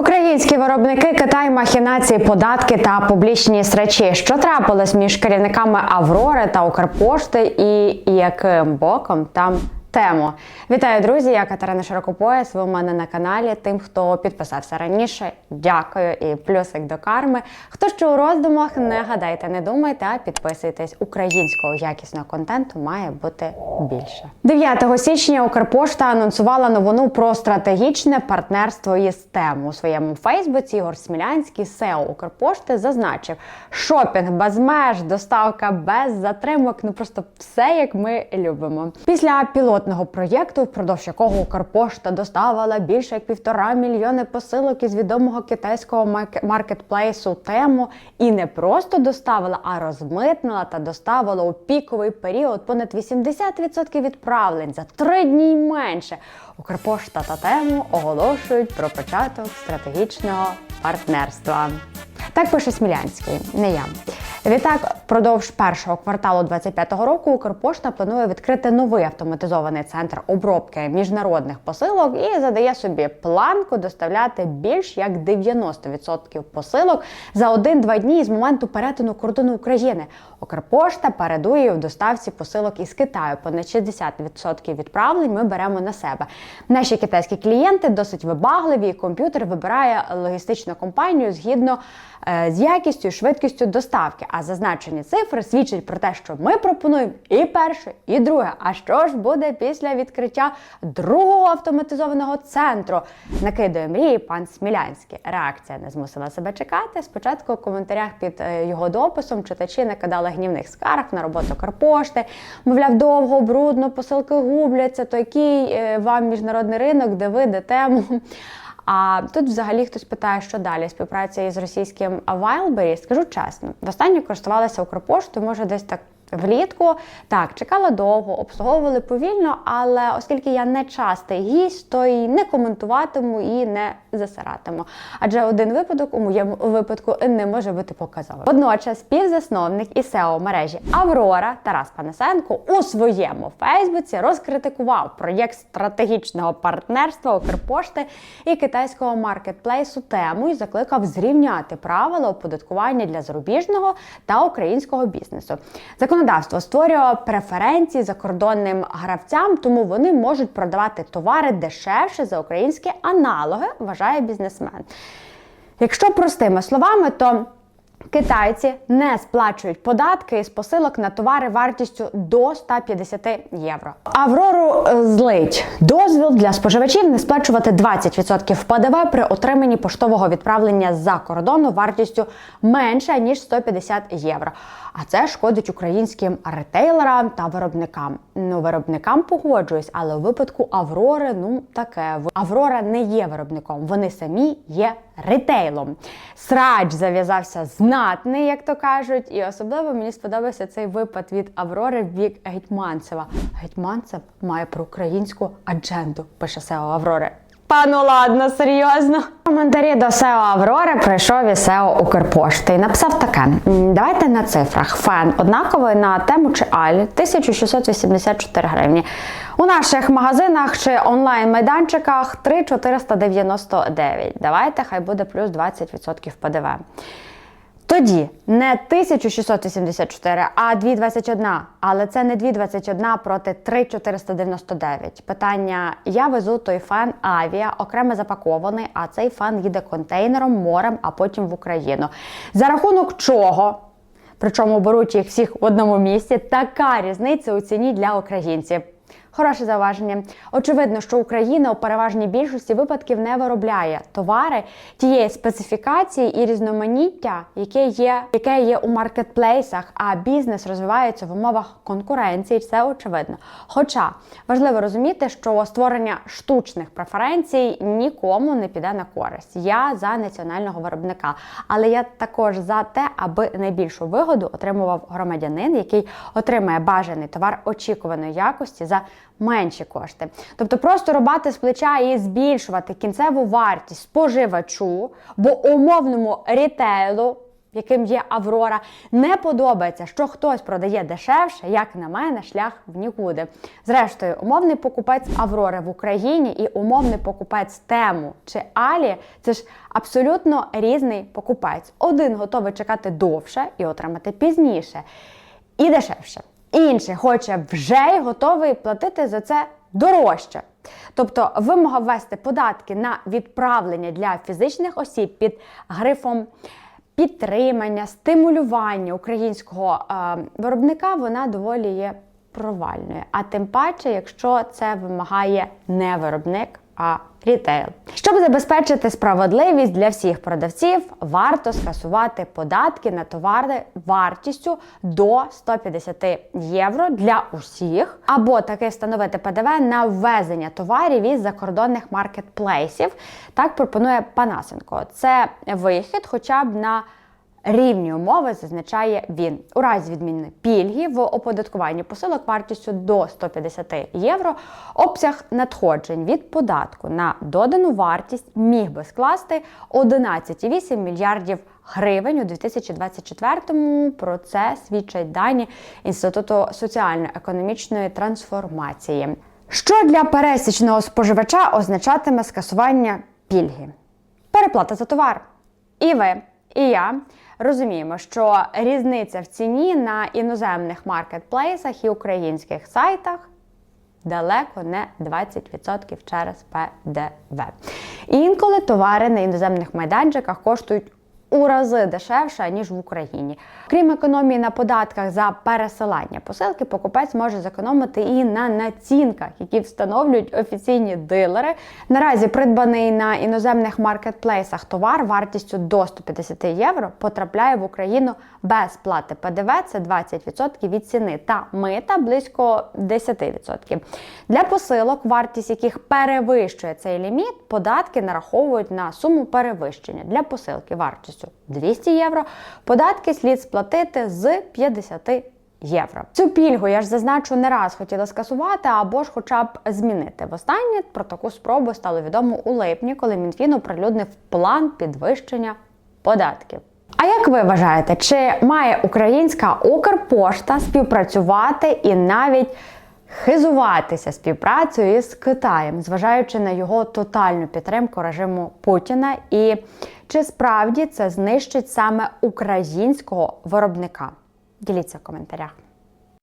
Українські виробники Китай, махінації, податки та публічні срачі. Що трапилось між керівниками Аврори та Укрпошти і яким боком там тему? Вітаю, друзі! Я Катерина Широкопояс. Ви у мене на каналі. Тим, хто підписався раніше, дякую і плюсик до карми. Хто ще у роздумах, не гадайте, не думайте, а підписуйтесь. Українського якісного контенту має бути більше. 9 січня Укрпошта анонсувала новину про стратегічне партнерство із тему у своєму Фейсбуці. Ігор Смілянський, SEO Укрпошти, зазначив, шопінг без меж, доставка без затримок. Ну просто все як ми любимо. Після пілотного проєкту, впродовж якого Укрпошта доставила більше як півтора мільйони посилок із відомого китайського маркетплейсу тему і не просто доставила, а розмитнила та доставила у піковий період понад 80% відправлень за три дні й менше. Укрпошта та тему оголошують про початок стратегічного партнерства. Так пише Смілянський, не я. Відтак, впродовж першого кварталу 2025 року Укрпошта планує відкрити новий автоматизований центр обробки міжнародних посилок і задає собі планку доставляти більш як 90% посилок за 1-2 дні з моменту перетину кордону України. Укрпошта передує в доставці посилок із Китаю. Понад 60% відправлень ми беремо на себе. Наші китайські клієнти досить вибагливі. і Комп'ютер вибирає логістичну компанію згідно е, з якістю і швидкістю доставки. А зазначені цифри свідчать про те, що ми пропонуємо і перше, і друге. А що ж буде після відкриття другого автоматизованого центру? Накидує мрії пан Смілянський. Реакція не змусила себе чекати. Спочатку у коментарях під е, його дописом читачі накидали гнівних скарг на роботу Карпошти. Мовляв, довго, брудно, посилки губляться. То який е, вам міжнародний ринок, де ви, де тему? А тут взагалі хтось питає, що далі співпраця із російським Wildberries. Скажу чесно, востаннє користувалася Укрпоштою, може десь так. Влітку так чекала довго, обслуговували повільно, але оскільки я не частий гість, то й не коментуватиму і не засиратиму. Адже один випадок у моєму випадку не може бути показовим. Водночас співзасновник і SEO мережі Аврора Тарас Панасенко у своєму Фейсбуці розкритикував проєкт стратегічного партнерства Укрпошти і китайського маркетплейсу тему і закликав зрівняти правила оподаткування для зарубіжного та українського бізнесу. Законодавство створює преференції закордонним гравцям, тому вони можуть продавати товари дешевше за українські аналоги, вважає бізнесмен. Якщо простими словами, то Китайці не сплачують податки із посилок на товари вартістю до 150 євро. Аврору е, злить дозвіл для споживачів не сплачувати 20% ПДВ при отриманні поштового відправлення з-за кордону вартістю менше ніж 150 євро. А це шкодить українським ретейлерам та виробникам. Ну, виробникам погоджуюсь, але у випадку Аврори, ну таке Аврора не є виробником, вони самі є ретейлом. Срач зав'язався знатний, як то кажуть, і особливо мені сподобався цей випад від Аврори в бік Гетьманцева. Гетьманцев має проукраїнську адженду, пише Сео Аврори. Та ну ладно, серйозно. Коментарі до SEO Аврори прийшов і SEO Укрпошти і написав таке: давайте на цифрах. Фен однаковий на тему чи Аль 1684 гривні. У наших магазинах чи онлайн-майданчиках 3499. Давайте, хай буде плюс 20% ПДВ. Тоді не 1684, а 221. Але це не 221 проти 3499. Питання: я везу той фен авіа, окремо запакований, а цей фен їде контейнером, морем, а потім в Україну. За рахунок чого? Причому беруть їх всіх в одному місці. Така різниця у ціні для українців. Хороше зауваження. Очевидно, що Україна у переважній більшості випадків не виробляє товари тієї специфікації і різноманіття, яке є, яке є у маркетплейсах, а бізнес розвивається в умовах конкуренції. Це очевидно. Хоча важливо розуміти, що створення штучних преференцій нікому не піде на користь. Я за національного виробника, але я також за те, аби найбільшу вигоду отримував громадянин, який отримає бажаний товар очікуваної якості за менші кошти. Тобто просто рубати з плеча і збільшувати кінцеву вартість споживачу, бо умовному рітейлу яким є Аврора, не подобається, що хтось продає дешевше, як на мене, шлях в нікуди. Зрештою, умовний покупець Аврори в Україні і умовний покупець Тему чи Алі це ж абсолютно різний покупець. Один готовий чекати довше і отримати пізніше, і дешевше. Інший хоче вже й готовий платити за це дорожче. Тобто вимога ввести податки на відправлення для фізичних осіб під грифом підтримання, стимулювання українського е, виробника, вона доволі є провальною. А тим паче, якщо це вимагає не виробник, а рітейл. Щоб забезпечити справедливість для всіх продавців, варто скасувати податки на товари вартістю до 150 євро для усіх, або таки встановити ПДВ на ввезення товарів із закордонних маркетплейсів. Так пропонує Панасенко. Це вихід, хоча б на Рівні умови зазначає він у разі відміни пільги в оподаткуванні посилок вартістю до 150 євро. Обсяг надходжень від податку на додану вартість міг би скласти 11,8 мільярдів гривень у 2024-му. Про це свідчать дані Інституту соціально-економічної трансформації. Що для пересічного споживача означатиме скасування пільги? Переплата за товар. І ви, і я розуміємо, що різниця в ціні на іноземних маркетплейсах і українських сайтах далеко не 20% через ПДВ. Інколи товари на іноземних майданчиках коштують у рази дешевше, ніж в Україні. Крім економії на податках за пересилання посилки, покупець може зекономити і на націнках, які встановлюють офіційні дилери. Наразі придбаний на іноземних маркетплейсах товар вартістю до 150 євро потрапляє в Україну без плати ПДВ, це 20% від ціни, та мита близько 10%. Для посилок, вартість яких перевищує цей ліміт, податки нараховують на суму перевищення для посилки вартістю 200 євро. Податки слід сплатити з 50 євро. Цю пільгу я ж зазначу не раз хотіла скасувати або ж хоча б змінити. Востаннє про таку спробу стало відомо у липні, коли Мінфін оприлюднив план підвищення податків. А як ви вважаєте, чи має українська Укрпошта співпрацювати і навіть хизуватися співпрацею із Китаєм, зважаючи на його тотальну підтримку режиму Путіна, і чи справді це знищить саме українського виробника? Діліться в коментарях.